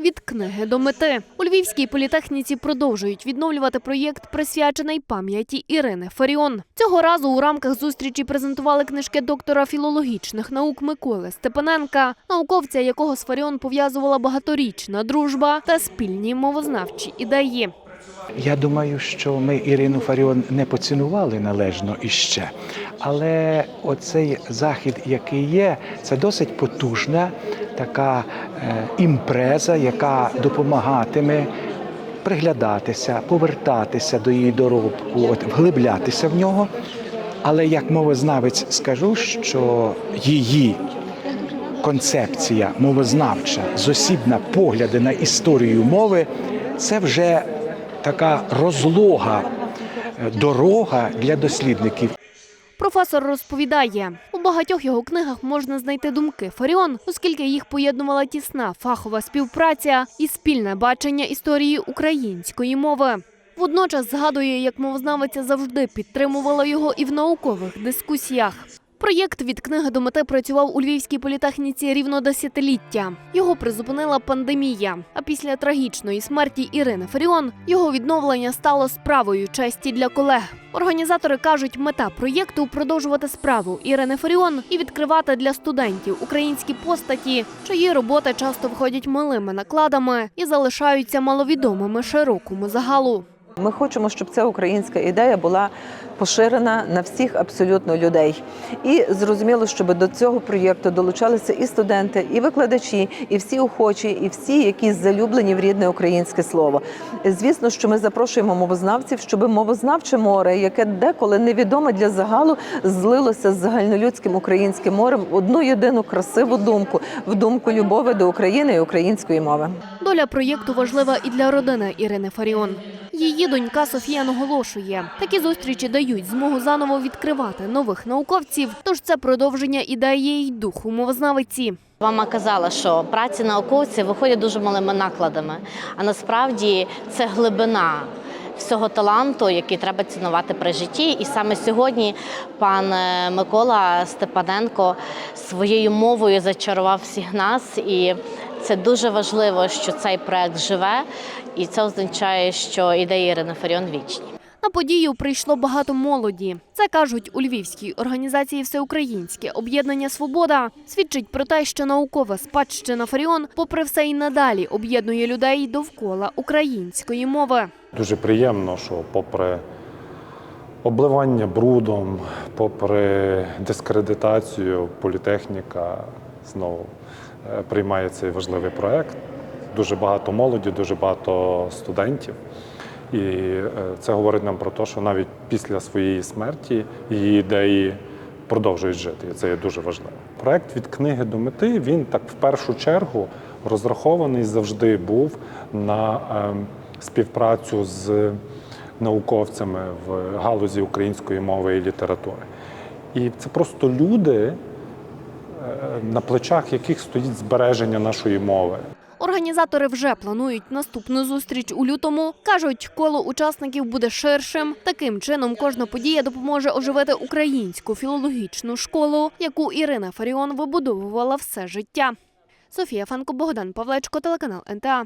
від книги до мети. У Львівській політехніці продовжують відновлювати проєкт, присвячений пам'яті Ірини Фаріон. Цього разу у рамках зустрічі презентували книжки доктора філологічних наук Миколи Степаненка, науковця, якого з Фаріон пов'язувала багаторічна дружба та спільні мовознавчі ідеї. Я думаю, що ми Ірину Фаріон не поцінували належно іще. Але оцей захід, який є, це досить потужна така е, імпреза, яка допомагатиме приглядатися, повертатися до її доробку, от, вглиблятися в нього. Але як мовознавець скажу, що її концепція мовознавча, зосібна погляди на історію мови це вже така розлога, е, дорога для дослідників. Професор розповідає, у багатьох його книгах можна знайти думки Фаріон, оскільки їх поєднувала тісна фахова співпраця і спільне бачення історії української мови. Водночас згадує, як мовознавиця завжди підтримувала його і в наукових дискусіях. Проєкт від книги до мети працював у Львівській політехніці рівно десятиліття. Його призупинила пандемія. А після трагічної смерті Ірини Фаріон його відновлення стало справою честі для колег. Організатори кажуть, мета проєкту продовжувати справу Ірини Фаріон і відкривати для студентів українські постаті, чиї роботи часто входять малими накладами і залишаються маловідомими широкому загалу. Ми хочемо, щоб ця українська ідея була поширена на всіх абсолютно людей. І зрозуміло, щоб до цього проєкту долучалися і студенти, і викладачі, і всі охочі, і всі, які залюблені в рідне українське слово. Звісно, що ми запрошуємо мовознавців, щоб мовознавче море, яке деколи невідоме для загалу, злилося з загальнолюдським українським морем одну єдину красиву думку в думку любові до України і української мови. Доля проєкту важлива і для родини Ірини Фаріон. Її донька Софія наголошує, такі зустрічі дають змогу заново відкривати нових науковців. Тож це продовження ідеї й духу мовознавиці. Мама казала, що праці науковців виходять дуже малими накладами, а насправді це глибина всього таланту, який треба цінувати при житті. І саме сьогодні пан е, Микола Степаненко своєю мовою зачарував всіх нас. І це дуже важливо, що цей проект живе, і це означає, що ідеї Фаріон вічні. На подію прийшло багато молоді. Це кажуть у львівській організації Всеукраїнське об'єднання Свобода. Свідчить про те, що наукова спадщина Фаріон, попри все й надалі, об'єднує людей довкола української мови. Дуже приємно, що попри обливання брудом, попри дискредитацію, політехніка знову е, приймає цей важливий проект. Дуже багато молоді, дуже багато студентів. І е, це говорить нам про те, що навіть після своєї смерті її ідеї продовжують жити. І це є дуже важливо. Проект від книги до мети він так в першу чергу розрахований завжди був на ем, співпрацю з науковцями в галузі української мови і літератури. І це просто люди, на плечах яких стоїть збереження нашої мови. Організатори вже планують наступну зустріч у лютому. кажуть, коло учасників буде ширшим. Таким чином, кожна подія допоможе оживити українську філологічну школу, яку Ірина Фаріон вибудовувала все життя. Софія Фанко, Богдан Павлечко, телеканал НТА.